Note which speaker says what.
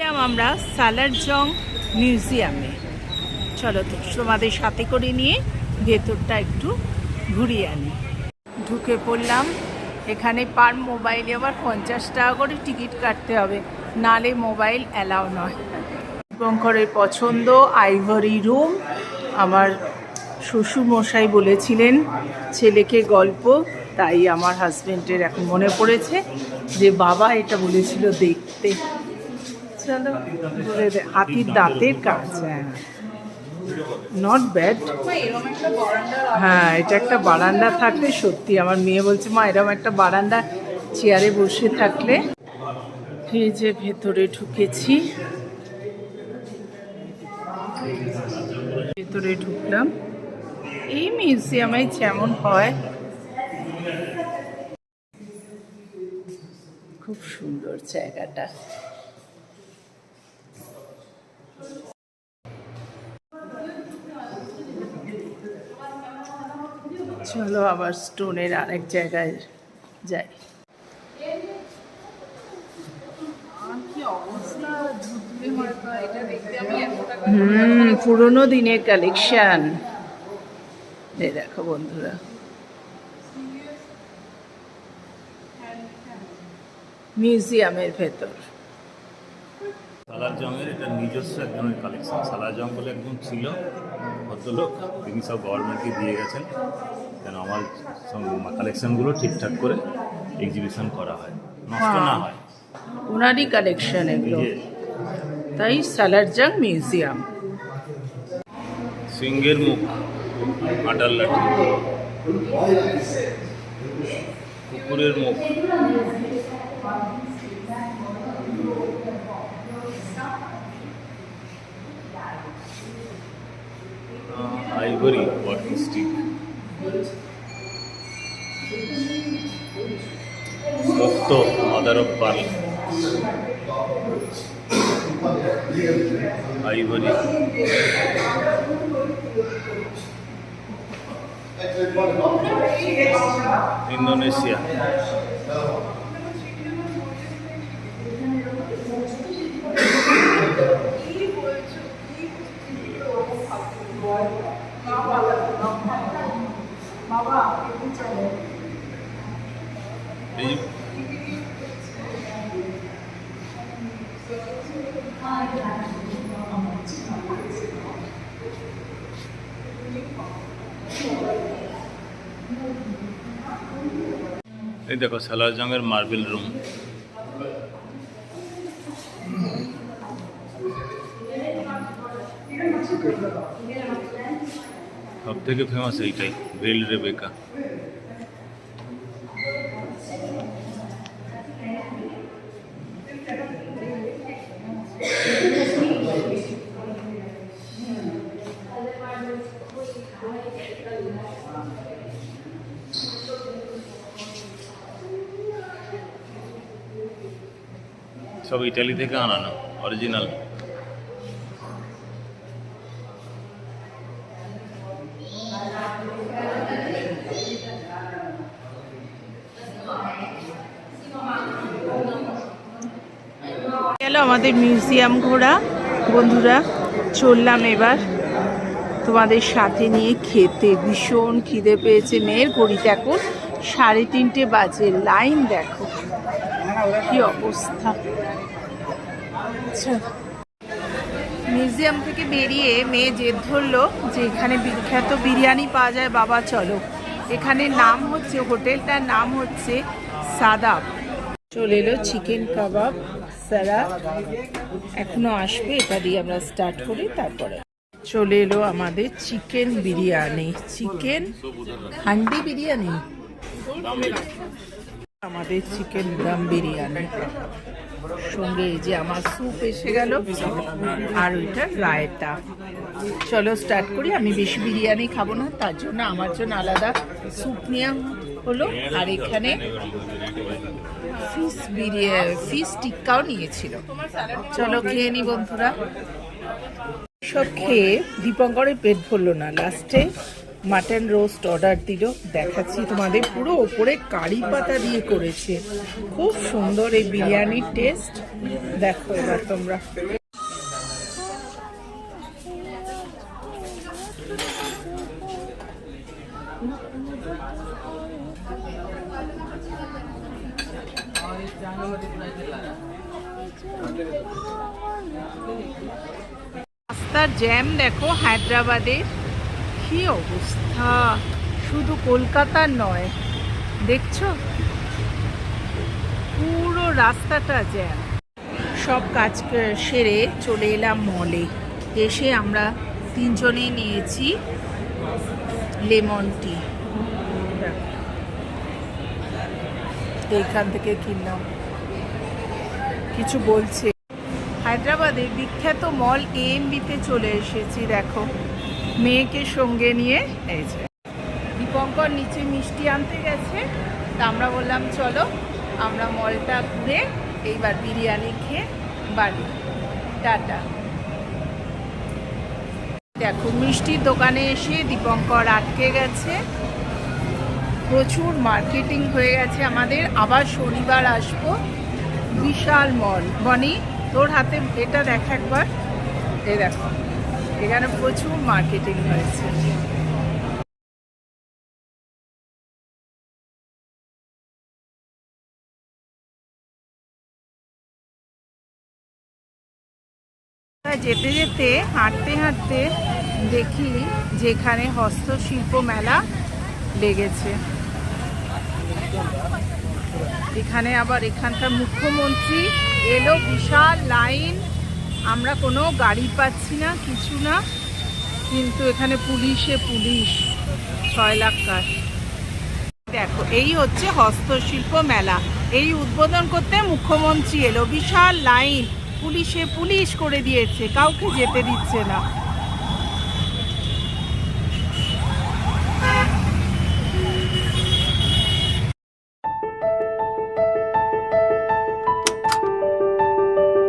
Speaker 1: এলাম আমরা সালারজং মিউজিয়ামে। চলো তোমাদের সাথে করে নিয়ে ভেতরটা একটু ঘুরিয়ে আনি। ঢুকে পড়লাম। এখানে পার মোবাইলে আবার পঞ্চাশ টাকা করে টিকিট কাটতে হবে, নালে মোবাইল অ্যালাউ নয়। শঙ্করের পছন্দ আইভরি রুম। আমার শ্বশুর মশাই বলেছিলেন, ছেলেকে গল্প। তাই আমার হাজবেন্ডের এখন মনে পড়েছে যে বাবা এটা বলেছিল দেখতে। হাতির দাঁতের কাজ নট ব্যাড হ্যাঁ এটা একটা বারান্দা থাকলে সত্যি। আমার মেয়ে বলছে, মা এরকম একটা বারান্দা চেয়ারে বসে থাকলে এই যে ভেতরে ঢুকেছি। ভেতরে ঢুকলাম। এই মিউজিয়ামে যেমন হয়। খুব সুন্দর জায়গাটা। চলো আবার স্টোনের আরেক জায়গায় যাই। হুম পুরোনো দিনের কালেকশন এই দেখো বন্ধুরা। মিউজিয়ামের ভেতর।
Speaker 2: সালার জংয়ের এটা নিজস্ব একজনের কালেকশন সালার জং বলে একজন ছিল। ভদ্রলোক তিনি সব গভর্নমেন্টকে দিয়ে গেছেন যেন আমার কালেকশনগুলো ঠিকঠাক করে এক্সিবিশন করা হয়। নষ্ট না হয়।
Speaker 1: ওনারই কালেকশন এগুলো। তাই সালারজাং মিউজিয়াম।
Speaker 2: সিংহের মুখ আটার লাঠি। কুকুরের মুখ। আইভরি ওয়াকিং স্টিক মুক্ত mother of pearl ivory. Indonesia এই এই দেখো সালার জংয়ের মার্বেল রুম। সব থেকে ফেমাস এইটাই বেল রেবেকা। সব ইটালি থেকে আনানো অরিজিনাল
Speaker 1: গেল আমাদের মিউজিয়াম ঘোরা। বন্ধুরা, চললাম এবার তোমাদের সাথে নিয়ে খেতে। ভীষণ খিদে পেয়েছে মেয়ের ঘড়িতে এখন। সাড়ে তিনটে বাজে। লাইন দেখো। কি অবস্থা। আচ্ছা। মিউজিয়াম থেকে বেরিয়ে মেয়ে জেদ ধরলো যে এখানে বিখ্যাত বিরিয়ানি পাওয়া যায়, বাবা চলো। এখানে নাম হচ্ছে, হোটেলটার নাম হচ্ছে সাদাব। চলে এলো চিকেন কাবাব সারা এখনও আসবে, এটা দিয়ে আমরা স্টার্ট করি, তারপরে। চলে এলো আমাদের চিকেন বিরিয়ানি। চিকেন হান্ডি বিরিয়ানি? আমাদের চিকেন দম বিরিয়ানি। সঙ্গে এই যে আমার স্যুপ এসে গেল আর ওইটা রায়তা। চলো স্টার্ট করি। আমি বেশি বিরিয়ানি খাব না, তার জন্য আমার জন্য আলাদা স্যুপ নেওয়া হলো। আর এখানে ফিস বিরিয়ানি ফিস টিক্কাও নিয়েছিল। চলো খেয়ে নি বন্ধুরা। সব খেয়ে দীপঙ্করের পেট ভরলো না। লাস্টে মাটন রোস্ট অর্ডার দিল। দেখাচ্ছি তোমাদের পুরো ওপরে কারি পাতা দিয়ে করেছে। খুব সুন্দর এই বিরিয়ানির টেস্ট দেখো এবার তোমরা। রাস্তার জ্যাম দেখো, হায়দ্রাবাদের। কি অবস্থা? শুধু কলকাতার নয়, দেখছ? পুরো রাস্তাটা জ্যাম। সব কাজ সেরে চলে এলাম মলে এসে আমরা তিনজনেই নিয়েছি লেমন টি এইখান থেকে কিনলাম। কিছু বলছে। হায়দ্রাবাদের বিখ্যাত মল এএমবিতে চলে এসেছি, দেখো। মেয়েকে সঙ্গে নিয়ে এই যে দীপঙ্কর নিচে মিষ্টি আনতে গেছে। তা আমরা বললাম, চলো, আমরা মলটা ঘুরে এইবার বিরিয়ানি খেয়ে বাড়ি। টাটা। দেখো, মিষ্টির দোকানে এসে দীপঙ্কর আটকে গেছে। প্রচুর মার্কেটিং হয়ে গেছে আমাদের। আবার শনিবার আসব বিশাল মল। বনি, তোর হাতে এটা দেখ একবার। এই দেখো। এখানে প্রচুর মার্কেটিং হয়েছে। যেতে যেতে, হাঁটতে হাঁটতে দেখি যেখানে হস্তশিল্প মেলা লেগেছে। এখানে আবার এখানকার মুখ্যমন্ত্রী এলো, বিশাল লাইন আমরা কোনো গাড়ি পাচ্ছি না, কিছু না। কিন্তু এখানে পুলিশে পুলিশ, ছয় লাখ কাজ। দেখো, এই হচ্ছে হস্তশিল্প মেলা। এই উদ্বোধন করতে মুখ্যমন্ত্রী এলো। বিশাল লাইন পুলিশে পুলিশ করে দিয়েছে, কাউকে যেতে দিচ্ছে না।